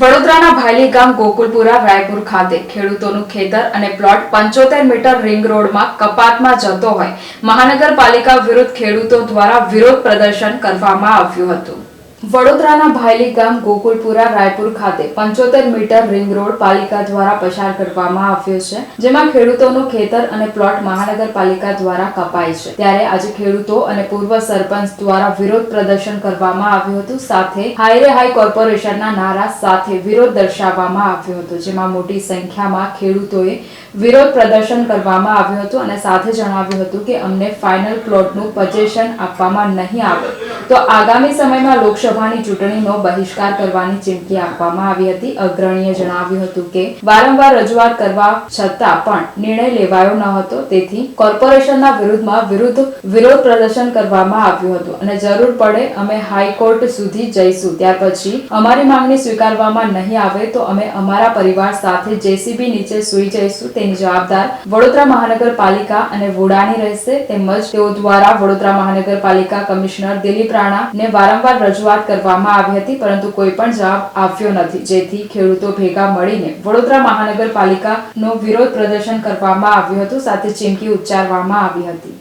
વડોદરાના ભાયલી ગામ ગોકુલપુરા રાયપુર ખાતે ખેડૂતોનું ખેતર અને પ્લોટ પંચોતેર મીટર રિંગ રોડમાં કપાતમાં જતો હોય મહાનગરપાલિકા વિરુદ્ધ ખેડૂતો દ્વારા વિરોધ પ્રદર્શન કરવામાં આવ્યું હતું. વડોદરાના ભાયલી ગામ ગોકુલપુરા, રાયપુર ખાતે પંચોતેર મીટર રિંગ રોડ પાલિકા દ્વારા પસાર કરવામાં આવ્યો છે, જેમાં ખેડૂતોનું ખેતર અને પ્લોટ મહાનગરપાલિકા દ્વારા કપાય છે. ત્યારે આજે ખેડૂતો અને પૂર્વ સરપંચ દ્વારા વિરોધ પ્રદર્શન કરવામાં આવ્યું હતું, સાથે હાઈરે હાઈ કોર્પોરેશનના નારા સાથે વિરોધ દર્શાવવામાં આવ્યો હતો, જેમાં મોટી સંખ્યામાં ખેડૂતોએ વિરોધ પ્રદર્શન કરવામાં આવ્યું હતું અને સાથે જણાવ્યું હતું કે અમને ફાઇનલ પ્લોટનું પજેશન આપવામાં નહીં આવે. તો આગામી સમયમાં લોકસભાની ચૂંટણીનો બહિષ્કાર કરવાની ચીમકી આપવામાં આવી હતી. અગ્રણીએ જણાવ્યું હતું કે, વારંવાર રજૂઆત કરવા છતાં પણ નિર્ણય લેવાયો ન હતો. તેથી કોર્પોરેશનના વિરુદ્ધમાં વિરુદ્ધ વિરોધ પ્રદર્શન કરવામાં આવ્યું હતું અને જરૂર પડે અમે હાઈકોર્ટ સુધી જઈશું. ત્યાર પછી અમારી માંગણી સ્વીકારવામાં નહીં આવે તો અમે અમારા પરિવાર સાથે જેસીબી નીચે સૂઈ જઈશું. તેની જવાબદાર વડોદરા મહાનગરપાલિકા અને વુડાની રહેશે. તેમજ તેઓ દ્વારા વડોદરા મહાનગરપાલિકા કમિશનર દિલીપ રાણાને વારંવાર રજૂઆત કરવામાં આવી હતી, પરંતુ કોઈ પણ જવાબ આવ્યો નથી. જેથી ખેડૂતો ભેગા મળીને વડોદરા મહાનગરપાલિકાનો વિરોધ પ્રદર્શન કરવામાં આવ્યું હતું, સાથે ચીમકી ઉચ્ચારવામાં આવી હતી.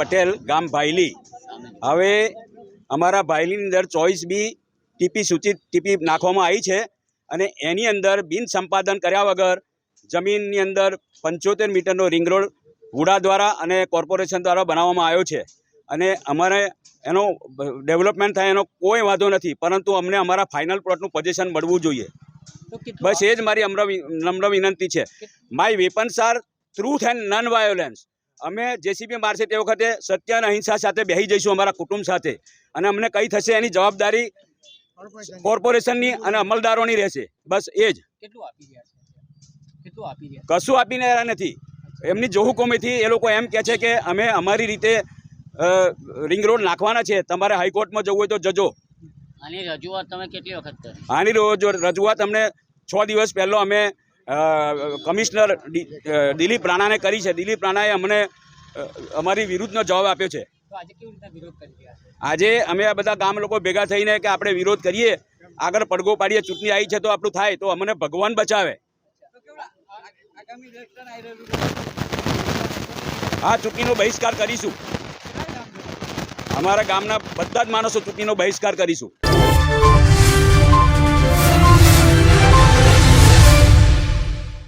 પટેલ, ગામ ભાઈલી હવે અમારા ભાઈલીની અંદર ચોઈસ બી ટીપી સૂચિત ટીપી નાખવામાં આવી છે અને એની અંદર બિન સંપાદન કર્યા વગર જમીનની અંદર પંચોતેર મીટરનો રિંગ રોડ વુડા દ્વારા અને કોર્પોરેશન દ્વારા બનાવવામાં આવ્યો છે. અને અમારે એનો ડેવલપમેન્ટ થાય એનો કોઈ વાંધો નથી પરંતુ અમને અમારા ફાઇનલ પ્લોટનું પોઝિશન મળવું જોઈએ. બસ એ જ મારી નમ્ર વિનંતી છે. My weapons are truth and non violence અમે જેસીબી મારશે તે વખતે સત્ય અને અહિંસા સાથે બેસી જઈશું અમારા કુટુંબ સાથે. અને અમને કઈ થશે એની જવાબદારી કોર્પોરેશનની અને અમલદારોની રહેશે. બસ એ જ. કશું આપીને રહ્યા નથી. એમની જોહુકોમીથી એ લોકો એમ કહે છે કે અમે અમારી રીતે રિંગ રોડ નાખવાના છે. તમારે હાઈકોર્ટમાં જવું હોય તો જજો. આની રજૂઆત તમે કેટલી વખત આની રજૂઆત અમને છ દિવસ પહેલો અમે કમિશનર દિલીપ રાણાને કરી છે. દિલીપ રાણાએ અમને અમારી વિરુદ્ધનો જવાબ આપ્યો છે. આજે અમે આ બધા ગામ લોકો ભેગા થઈને કે આપણે વિરોધ કરીએ આગળ પડઘો પાડીએ ચૂંટણી આવી છે તો આપણું થાય તો અમને ભગવાન બચાવે. આ ચૂંટણીનો બહિષ્કાર કરીશું. અમારા ગામના બધા જ માણસો ચૂંટણીનો બહિષ્કાર કરીશું.